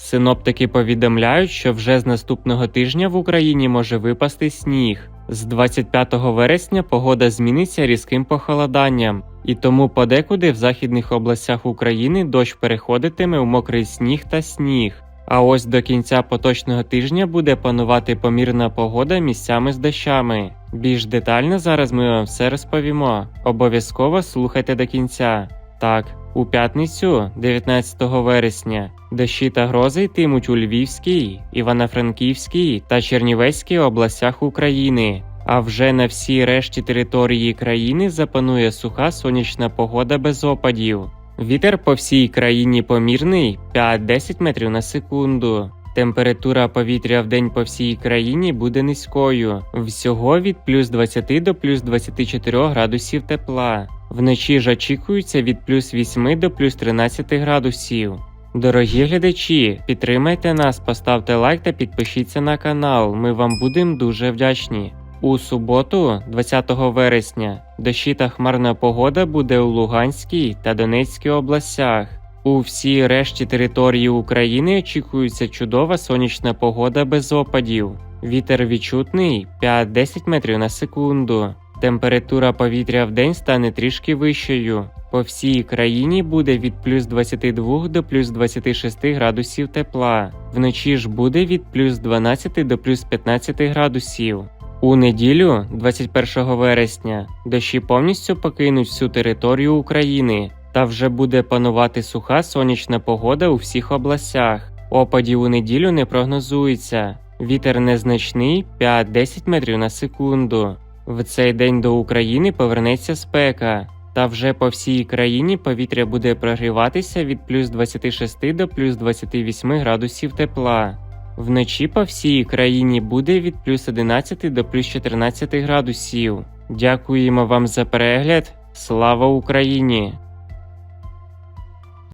Синоптики повідомляють, що вже з наступного тижня в Україні може випасти сніг. З 25 вересня погода зміниться різким похолоданням, і тому подекуди в західних областях України дощ переходитиме у мокрий сніг та сніг. А ось до кінця поточного тижня буде панувати помірна погода місцями з дощами. Більш детально зараз ми вам все розповімо. Обов'язково слухайте до кінця. Так, у п'ятницю, 19 вересня, дощі та грози йтимуть у Львівській, Івано-Франківській та Чернівецькій областях України. А вже на всій решті території країни запанує суха сонячна погода без опадів. Вітер по всій країні помірний 5-10 метрів на секунду. Температура повітря в день по всій країні буде низькою, всього від плюс 20 до плюс 24 градусів тепла. Вночі ж очікується від плюс 8 до плюс 13 градусів. Дорогі глядачі, підтримайте нас, поставте лайк та підпишіться на канал. Ми вам будемо дуже вдячні. У суботу, 20 вересня, дощі та хмарна погода буде у Луганській та Донецькій областях. У всій решті території України очікується чудова сонячна погода без опадів. Вітер відчутний 5-10 метрів на секунду. Температура повітря в день стане трішки вищою. По всій країні буде від плюс 22 до плюс 26 градусів тепла. Вночі ж буде від плюс 12 до плюс 15 градусів. У неділю, 21 вересня, дощі повністю покинуть всю територію України, та вже буде панувати суха сонячна погода у всіх областях. Опадів у неділю не прогнозується. Вітер незначний 5-10 метрів на секунду. В цей день до України повернеться спека. Та вже по всій країні повітря буде прогріватися від плюс 26 до плюс 28 градусів тепла. Вночі по всій країні буде від плюс 11 до плюс 14 градусів. Дякуємо вам за перегляд. Слава Україні!